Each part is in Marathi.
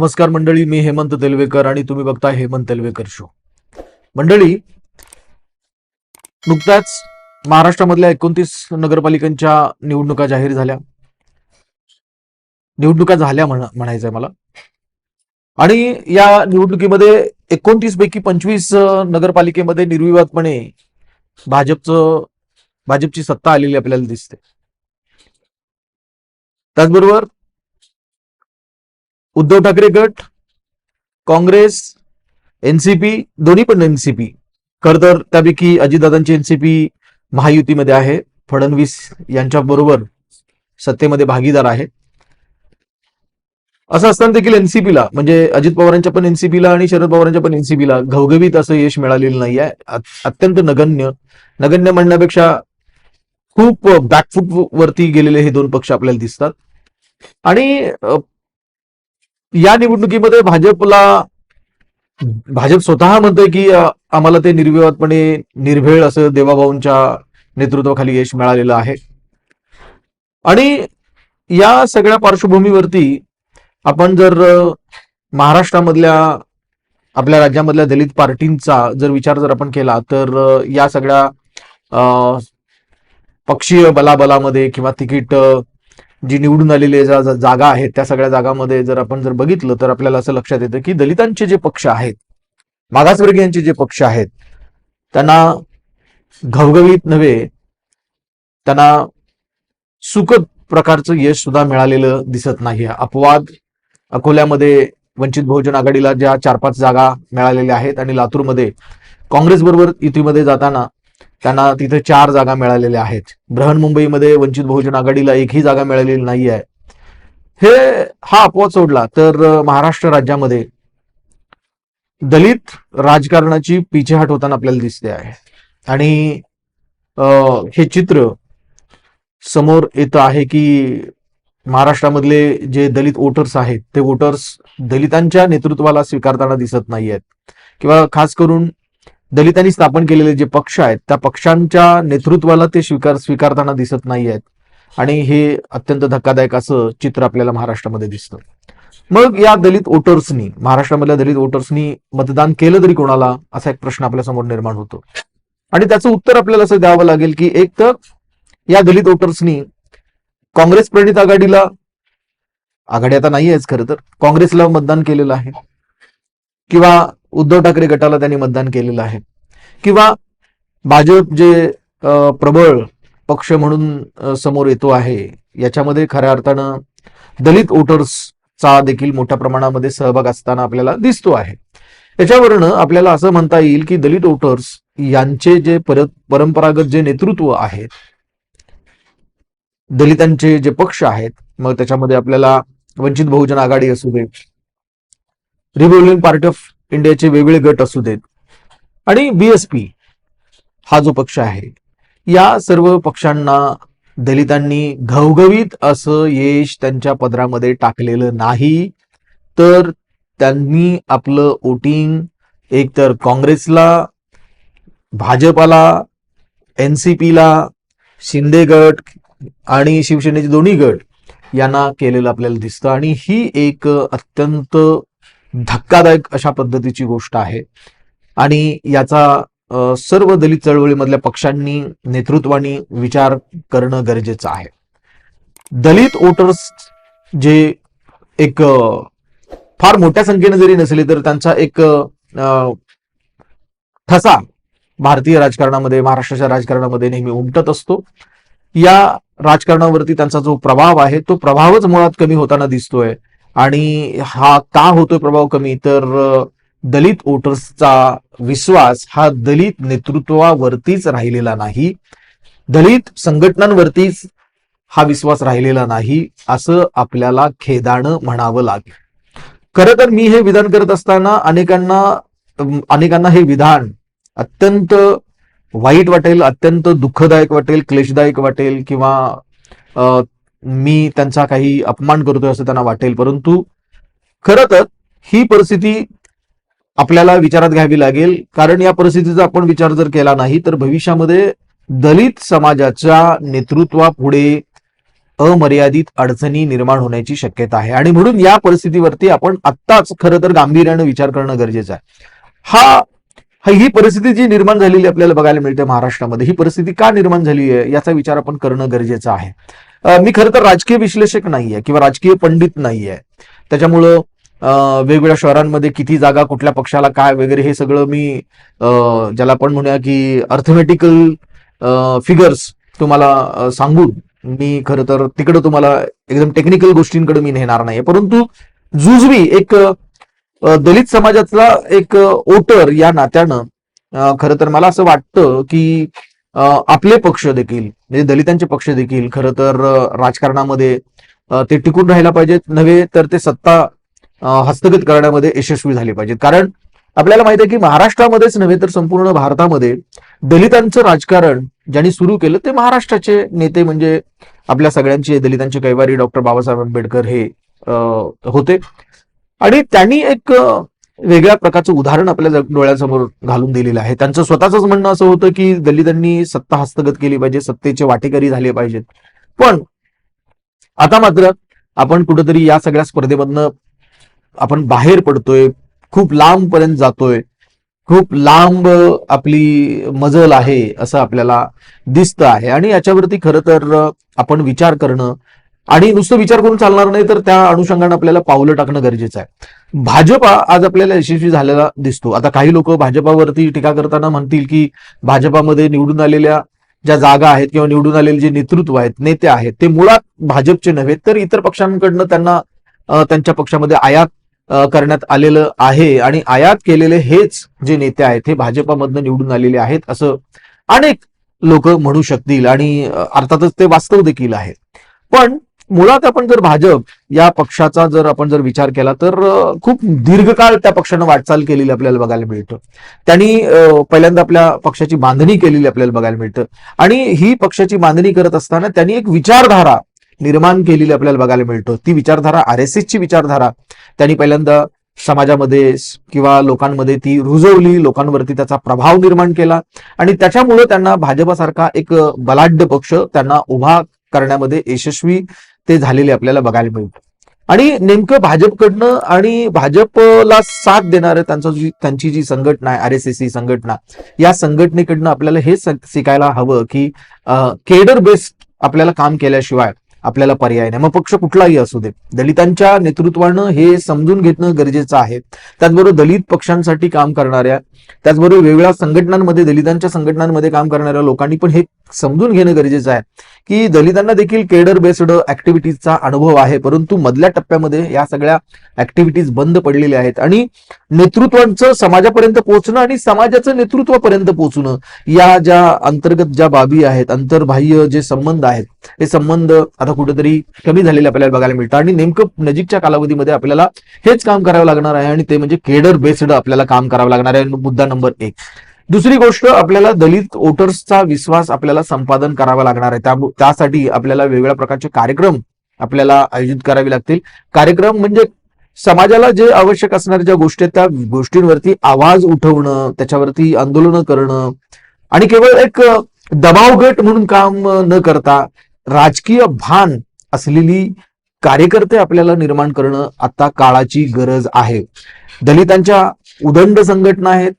नमस्कार मंडळी मी हेमंत तेलवेकर आणि तुम्ही बघता हेमंत तेलवेकर शो मंडळी नुकत्याच महाराष्ट्रामधल्या एकोणतीस नगरपालिकांच्या निवडणुका जाहीर झाल्या. निवडणुका झाल्या म्हणा म्हणायचंय मला. आणि या निवडणुकीमध्ये एकोणतीस पैकी पंचवीस नगरपालिकेमध्ये निर्विवादपणे भाजपचं भाजपची सत्ता आलेली आपल्याला दिसते. त्याचबरोबर उद्धव ठाकरे गट काँग्रेस एनसीपी दोन्ही पण एनसीपी खर तर त्यापैकी अजितदादांची एनसीपी महायुतीमध्ये आहे. फडणवीस यांच्या बरोबर सत्तेमध्ये भागीदार आहे. असं असताना देखील एनसीपीला म्हणजे अजित पवारांच्या पण एनसीपीला आणि शरद पवारांच्या पण एनसीपीला घवघवीत असं यश मिळालेलं नाही आहे अत्यंत नगण्य. नगण्य म्हणण्यापेक्षा खूप बॅकफूट वरती गेलेले हे दोन पक्ष आपल्याला दिसतात. आणि या निवडणुकीमध्ये भाजपला भाजप स्वतः म्हणतोय की आम्हाला ते निर्विवादपणे निर्भेळ असं देवाभाऊंच्या नेतृत्वाखाली यश मिळालेलं आहे. आणि या सगळ्या पार्श्वभूमीवरती आपण जर महाराष्ट्रामधल्या आपल्या राज्यामधल्या दलित पार्टींचा जर विचार जर आपण केला तर या सगळ्या अ, पक्षीय बलाबलामध्ये किंवा तिकीट जी निवडून आलेली जा- जागा आहेत त्या सगळ्या जागामध्ये जर आपण जर बघितलं तर आपल्याला असं लक्षात येतं की दलितांचे जे पक्ष आहेत मागासवर्गीयांचे जे पक्ष आहेत त्यांना घवघवीत नव्हे त्यांना सुखद प्रकारचं यश सुद्धा मिळालेलं दिसत नाही. अपवाद अकोल्यामध्ये वंचित बहुजन आघाडीला ज्या चार पाच जागा मिळालेल्या आहेत आणि लातूरमध्ये काँग्रेस बरोबर युतीमध्ये जाताना त्यांना तिथे चार जागा मिळालेल्या आहेत. बृहन्मुंबईमध्ये वंचित बहुजन आघाडीला एकही जागा मिळालेली नाही आहे हे हा अपवाद सोडला तर महाराष्ट्र राज्यामध्ये दलित राजकारणाची पिछेहाट होताना आपल्याला दिसते आहे. आणि हे चित्र समोर येतं आहे की महाराष्ट्रामधले जे दलित वोटर्स आहेत ते वोटर्स दलितांच्या नेतृत्वाला स्वीकारताना दिसत नाही आहेत किंवा खास करून दलितांनी स्थापन केलेले जे पक्ष आहेत त्या पक्षांच्या नेतृत्वाला ते स्वीकार स्वीकारताना दिसत नाही आहेत आणि हे अत्यंत धक्कादायक असं चित्र आपल्याला महाराष्ट्रामध्ये दिसतं. मग या दलित वोटर्सनी महाराष्ट्रामधल्या दलित वोटर्सनी मतदान केलं तरी कोणाला? असा एक प्रश्न आपल्यासमोर निर्माण होतो. आणि त्याचं उत्तर आपल्याला असं द्यावं लागेल की एक तर या दलित वोटर्सनी काँग्रेस प्रणित आघाडीला आघाडी आता नाही आहेच खरं तर काँग्रेसला मतदान केलेलं आहे. किंवा उद्धव ठाकरे गटाला त्यांनी मतदान केलेलं आहे. किंवा भाजप जे प्रबळ पक्ष म्हणून समोर येतो आहे याच्यामध्ये खऱ्या अर्थानं दलित वोटर्सचा देखील मोठ्या प्रमाणामध्ये सहभाग असताना आपल्याला दिसतो आहे. याच्यावरनं आपल्याला असं म्हणता येईल की दलित वोटर्स यांचे जे परत परंपरागत जे नेतृत्व आहेत दलितांचे जे पक्ष आहेत मग त्याच्यामध्ये आपल्याला वंचित बहुजन आघाडी असू दे रिपब्लिकन पार्टी ऑफ इंडियाचे वेगवेगळे गट असू देत. आणि बीएसपी हा जो पक्ष आहे या सर्व पक्षांना दलितांनी घवघवीत असं यश त्यांच्या पदरामध्ये टाकलेलं नाही. तर त्यांनी आपलं वोटिंग एकतर काँग्रेसला भाजपाला एनसीपीला शिंदे गट आणि शिवसेनेचे दोन्ही गट यांना केलेलं आपल्याला दिसतं. आणि ही एक अत्यंत धक्कादायक अशा पद्धतीची गोष्ट आहे. आणि याचा सर्व दलित चळवळीमधल्या पक्षांनी नेतृत्वानी विचार करणं गरजेचं आहे. दलित वोटर्स जे एक फार मोठ्या संख्येने जरी नसले तर त्यांचा एक ठसा भारतीय राजकारणामध्ये महाराष्ट्राच्या राजकारणामध्ये नेहमी उमटत असतो. या राजकारणावरती त्यांचा जो प्रभाव आहे तो प्रभावच मुळात कमी होताना दिसतोय. आणि हा का होतोय प्रभाव कमी? तर दलित वोटर्सचा विश्वास हा दलित नेतृत्वावरतीच राहिलेला नाही. दलित संघटनांवरतीच हा विश्वास राहिलेला नाही असं आपल्याला खेदानं म्हणावं लागेल. खरं तर मी हे विधान करत असताना अनेकांना अनेकांना हे विधान अत्यंत वाईट वाटेल अत्यंत दुःखदायक वाटेल क्लेशदायक वाटेल किंवा मी त्यांचा काही अपमान करतोय असं त्यांना वाटेल. परंतु खरं तर ही परिस्थिती आपल्याला विचारात घ्यावी लागेल. कारण या परिस्थितीचा आपण विचार जर केला नाही तर भविष्यामध्ये दलित समाजाच्या नेतृत्वापुढे अमर्यादित अडचणी निर्माण होण्याची शक्यता आहे. आणि म्हणून या परिस्थितीवरती आपण आत्ताच खरं तर गांभीर्यानं विचार करणं गरजेचं आहे. हा ही परिस्थिती जी निर्माण झालेली आपल्याला बघायला मिळते महाराष्ट्रामध्ये ही परिस्थिती का निर्माण झाली आहे याचा विचार आपण करणं गरजेचं आहे. मी खरं तर राजकीय विश्लेषक नाहीये किंवा राजकीय पंडित नाहीये. त्याच्यामुळं वेगवेगळ्या शहरांमध्ये किती जागा कुठल्या पक्षाला काय वगैरे हे सगळं मी ज्याला आपण म्हणूया की अर्थमेटिकल फिगर्स तुम्हाला सांगून मी खरं तर तिकडं तुम्हाला एकदम टेक्निकल गोष्टींकडे मी नेणार नाही परंतु जुजवी एक दलित समाजातला एक ओटर या नात्यानं खरं तर मला असं वाटतं की आपले पक्ष देखील म्हणजे दलितांचे पक्ष देखील खरं तर राजकारणामध्ये ते टिकून राहायला पाहिजेत नव्हे तर ते सत्ता हस्तगत करण्यामध्ये यशस्वी झाले पाहिजेत. कारण आपल्याला माहिती आहे की महाराष्ट्रामध्येच नव्हे तर संपूर्ण भारतामध्ये दलितांचं राजकारण ज्यांनी सुरू केलं ते महाराष्ट्राचे नेते म्हणजे आपल्या सगळ्यांचे दलितांचे कैवारी डॉक्टर बाबासाहेब आंबेडकर हे होते. आणि त्यांनी एक वेगळ्या प्रकारचं उदाहरण आपल्या डोळ्यासमोर घालून दिलेलं आहे. त्यांचं स्वतःच म्हणणं असं होतं की दलितांनी सत्ता हस्तगत केली पाहिजे सत्तेचे वाटेकरी झाले पाहिजेत. पण आता मात्र आपण कुठेतरी या सगळ्या स्पर्धेमधनं आपण बाहेर पडतोय खूप लांब पर्यंत जातोय खूप लांब आपली मजल आहे असं आपल्याला दिसतं आहे. आणि याच्यावरती खरं तर आपण विचार करणं आणि नुसतं विचार करून चालणार नाही तर त्या अनुषंगाने आपल्याला पावलं टाकणं गरजेचं आहे. भाजपा आज आपल्याला यशस्वी झालेला दिसतो. आता काही लोक भाजपावरती टीका करताना म्हणतील की भाजपामध्ये निवडून आलेल्या ज्या जागा आहेत किंवा निवडून आलेले जे नेतृत्व आहेत नेते आहेत ते मुळात भाजपचे नव्हे तर इतर पक्षांकडनं त्यांना त्यांच्या पक्षामध्ये आयात करण्यात आलेलं आहे. आणि आयात केलेले हेच जे नेते आहेत हे भाजपामधनं निवडून आलेले आहेत असं अनेक लोक म्हणू शकतील. आणि अर्थातच ते वास्तव देखील आहे. पण मुळात आपण जर भाजप या पक्षाचा जर आपण जर विचार केला तर खूप दीर्घकाळ त्या पक्षानं वाटचाल केलेली आपल्याला बघायला मिळतं. त्यांनी पहिल्यांदा आपल्या पक्षाची बांधणी केलेली आपल्याला बघायला मिळतं. आणि ही पक्षाची बांधणी करत असताना त्यांनी एक विचारधारा निर्माण केलेली आपल्याला बघायला मिळतं. ती विचारधारा आर एस ची विचारधारा त्यांनी पहिल्यांदा समाजामध्ये किंवा लोकांमध्ये ती रुजवली लोकांवरती त्याचा प्रभाव निर्माण केला. आणि त्याच्यामुळे त्यांना भाजपासारखा एक बलाढ्य पक्ष त्यांना उभा करण्यामध्ये यशस्वी ते झालेले आपल्याला बघायला मिळतं. आणि नेमकं भाजपकडनं आणि भाजपला साथ देणारं त्यांचा जी त्यांची जी संघटना आहे आर एस एस संघटना या संघटनेकडनं आपल्याला हे शिकायला हवं की केडर बेस्ड आपल्याला काम केल्याशिवाय आपल्याला पर्याय नाही. मग पक्ष कुठलाही असू दे. दलितांच्या नेतृत्वानं हे समजून घेणं गरजेचं आहे. त्याचबरोबर दलित पक्षांसाठी काम करणाऱ्या त्याचबरोबर वेगवेगळ्या संघटनांमध्ये दलितांच्या संघटनांमध्ये काम करणाऱ्या लोकांनी पण हे समजून घेणं गरजेचं आहे. की दलितांना देखील केडर बेस्ड ऍक्टिव्हिटीजचा अनुभव आहे परंतु मधल्या टप्प्यामध्ये या सगळ्या ऍक्टिव्हिटीज बंद पडलेल्या आहेत. आणि नेतृत्वांचं समाजापर्यंत पोहोचणं आणि समाजाचं नेतृत्वापर्यंत पोहोचणं या ज्या अंतर्गत ज्या बाबी आहेत अंतर्बाह्य जे संबंध आहेत हे संबंध आता कुठेतरी कमी झालेले आपल्याला बघायला मिळतं. आणि नेमकं नजीकच्या कालावधीमध्ये आपल्याला हेच काम करावं लागणार आहे आणि ते म्हणजे केडर बेस्ड आपल्याला काम करावं लागणार आहे. मुद्दा नंबर एक. दुसरी गोष्ट आपल्याला दलित वोटर्सचा विश्वास आपल्याला संपादन करावा लागणार आहे. त्यासाठी आपल्याला वेगवेगळ्या प्रकारचे कार्यक्रम आपल्याला आयोजित करावे लागतील. कार्यक्रम म्हणजे समाजाला जे आवश्यक असणाऱ्या ज्या गोष्टी आहेत त्या गोष्टींवरती आवाज उठवणं त्याच्यावरती आंदोलनं करणं आणि केवळ एक अ, दबाव गट म्हणून काम न करता राजकीय भान असलेली कार्यकर्ते आपल्याला निर्माण करणं आता काळाची गरज आहे. दलितांच्या उदंड संघटना आहेत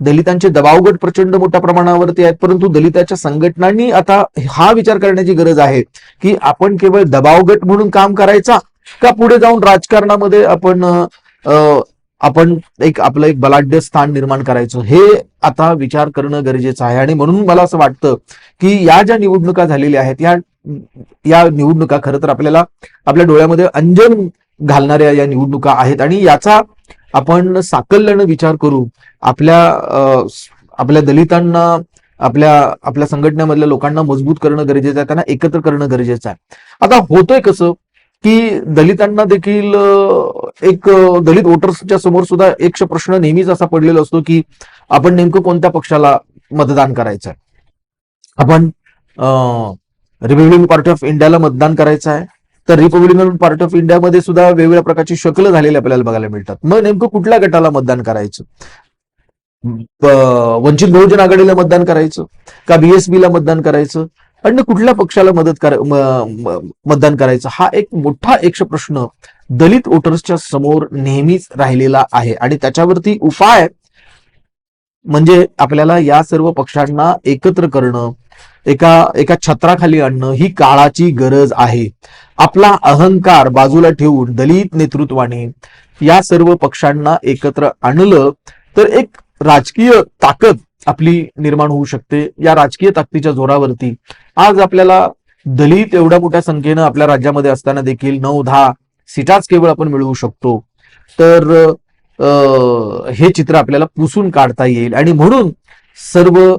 दलितांचे दबावगट प्रचंड मोठ्या प्रमाणावरती आहेत परंतु दलिताच्या संघटनांनी आता हा विचार करण्याची गरज आहे की आपण केवळ दबावगट म्हणून काम करायचा का पुढे जाऊन राजकारणामध्ये आपण आपण एक आपलं एक बलाढ्य स्थान निर्माण करायचं? हे आता विचार करणं गरजेचं आहे. आणि म्हणून मला असं वाटतं की या ज्या निवडणुका झालेल्या आहेत या या निवडणुका खरं तर आपल्याला आपल्या डोळ्यामध्ये अंजन घालणाऱ्या या निवडणुका आहेत. आणि याचा आपण साकल्यानं विचार करू आपल्या आपल्या दलितांना आपल्या आपल्या संघटनेमधल्या लोकांना मजबूत करणं गरजेचं आहे त्यांना एकत्र करणं गरजेचं आहे. आता होतोय कसं की दलितांना देखील एक दलित वोटर्सच्या समोर सुद्धा एक प्रश्न नेहमीच असा पडलेला असतो की आपण नेमकं कोणत्या पक्षाला मतदान करायचं आहे आपण रिपब्लिकन पार्टी ऑफ इंडियाला मतदान करायचं आहे. तर रिपब्लिकन पार्ट ऑफ इंडियामध्ये सुद्धा वेगवेगळ्या प्रकारची शकलं झालेली आपल्याला बघायला मिळतात. मग नेमकं कुठल्या गटाला मतदान करायचं? वंचित बहुजन आघाडीला मतदान करायचं? का बीएसपी ला मतदान करायचं? आणि कुठल्या पक्षाला मदत कर मतदान करायचं? हा एक मोठा एक प्रश्न दलित वोटर्सच्या समोर नेहमीच राहिलेला आहे. आणि त्याच्यावरती उपाय म्हणजे आपल्याला या सर्व पक्षांना एकत्र करणं एका एका छत्राखाली आणणं ही काळाची गरज आहे. आपला अहंकार बाजूला ठेवून दलित नेतृत्वाने या सर्व पक्षांना एकत्र आणलं तर एक राजकीय ताकद आपली निर्माण होऊ शकते. या राजकीय ताकदीच्या जोरावरती आज आपल्याला दलित एवढ्या मोठ्या संख्येनं आपल्या राज्यामध्ये असताना देखील नऊ दहा सीटाच केवळ आपण मिळवू शकतो. तर अं, हे चित्र आपल्याला पुसून काढता येईल. आणि म्हणून सर्व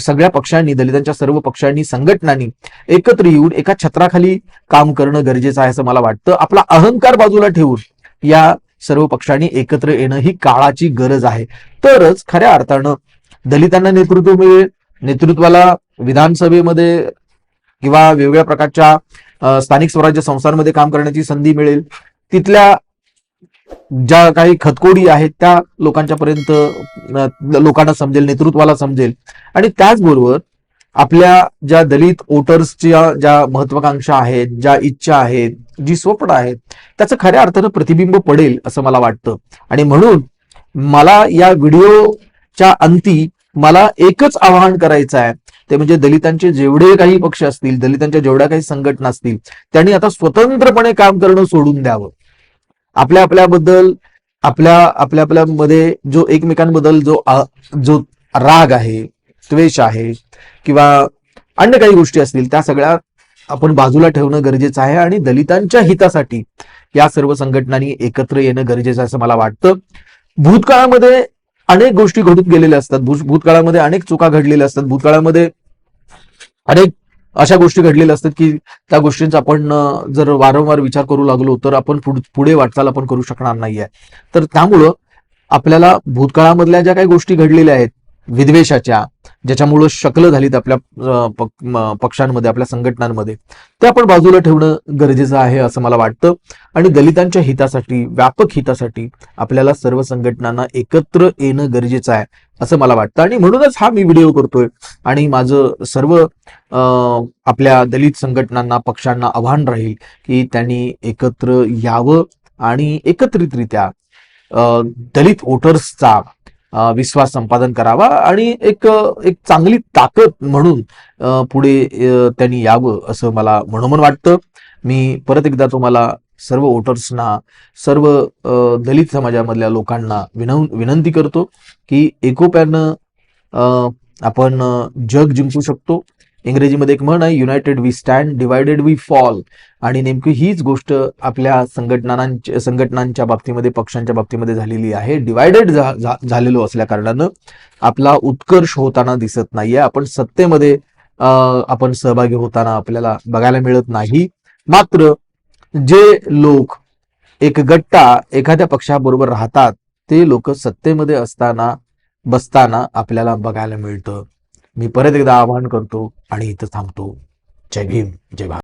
सगळ्या पक्षांनी दलितांच्या सर्व पक्षांनी संघटनांनी एकत्र येऊन एका छत्राखाली काम करणं गरजेचं आहे असं मला वाटतं. आपला अहंकार बाजूला ठेवून या सर्व पक्षांनी एकत्र येणं ही काळाची गरज आहे. तरच खऱ्या अर्थानं दलितांना नेतृत्व मिळेल नेतृत्वाला विधानसभेमध्ये किंवा वेगवेगळ्या प्रकारच्या स्थानिक स्वराज्य संस्थांमध्ये काम करण्याची संधी मिळेल. तिथल्या ज्या काही खतकोडी आहेत त्या लोकांच्या पर्यंत लोकांना समजेल नेतृत्वाला समजेल. आणि त्याचबरोबर आपल्या ज्या दलित वोटर्सच्या ज्या महत्वाकांक्षा आहेत ज्या इच्छा आहेत जी स्वप्न आहेत त्याचं खऱ्या अर्थानं प्रतिबिंब पडेल असं मला वाटतं. आणि म्हणून मला या व्हिडिओच्या अंती मला एकच आवाहन करायचं आहे. ते म्हणजे दलितांचे जेवढे काही पक्ष असतील दलितांच्या जेवढ्या काही संघटना असतील त्यांनी आता स्वतंत्रपणे काम करणं सोडून द्यावं. आपल्या आपल्याबद्दल आपल्या आपल्या आपल्यामध्ये जो एकमेकांबद्दल जो जो राग आहे द्वेष आहे किंवा अन्य काही गोष्टी असतील त्या सगळ्या आपण बाजूला ठेवणं गरजेचं आहे आणि दलितांच्या हितासाठी या सर्व संघटनांनी एकत्र येणं गरजेचं आहे असं मला वाटतं. भूतकाळामध्ये अनेक गोष्टी घडून गेलेल्या असतात. भूतकाळामध्ये अनेक चुका घडलेल्या असतात. भूतकाळामध्ये अनेक अशा गोष्टी घडलेल्या असतात की त्या गोष्टींचा आपण जर वारंवार विचार करू लागलो तर आपण पुढे वाटचाल आपण करू शकणार नाहीये. तर त्यामुळं आपल्याला भूतकाळामधल्या ज्या काही गोष्टी घडलेल्या आहेत विद्वेषाच्या ज्याच्यामुळं शकलं झालीत आपल्या पक्षांमध्ये आपल्या संघटनांमध्ये ते आपण बाजूला ठेवणं गरजेचं आहे असं मला वाटतं. आणि दलितांच्या हितासाठी व्यापक हितासाठी आपल्याला सर्व संघटनांना एकत्र येणं गरजेचं आहे. असं मला वाटतं. आणि म्हणूनच हा मी व्हिडिओ करतोय. आणि माझं सर्व आपल्या दलित संघटनांना पक्षांना आव्हान राहील की त्यांनी एकत्र यावं आणि एकत्रितरित्या दलित वोटर्सचा विश्वास संपादन करावा आणि एक एक चांगली ताकद म्हणून पुढे त्यांनी यावं असं मला मनोमन वाटतं. मी परत एकदा तुम्हाला सर्व वोटर्सना सर्व दलित समाजामधल्या लोकांना विनव विनंती करतो की एकोप्यानं आपण जग जिंकू शकतो. इंग्रजीमध्ये एक म्हण आहे united we stand divided we fall आणि नेमकी हीच गोष्ट आपल्या संघटनांच्या संघटनांच्या बाबतीमध्ये पक्षांच्या बाबतीमध्ये झालेली आहे. डिवायडेड झालेलो असल्या कारणानं आपला उत्कर्ष होताना दिसत नाहीये. आपण सत्तेमध्ये आपण सहभागी होताना आपल्याला बघायला मिळत नाही. मात्र जे लोक एक गट्टा एखाद्या पक्षाबरोबर राहतात ते लोक सत्तेमध्ये असताना बसताना आपल्याला बघायला मिळतं. मी परत एकदा आवाहन करतो आणि इथं थांबतो. जय भीम जय भारत.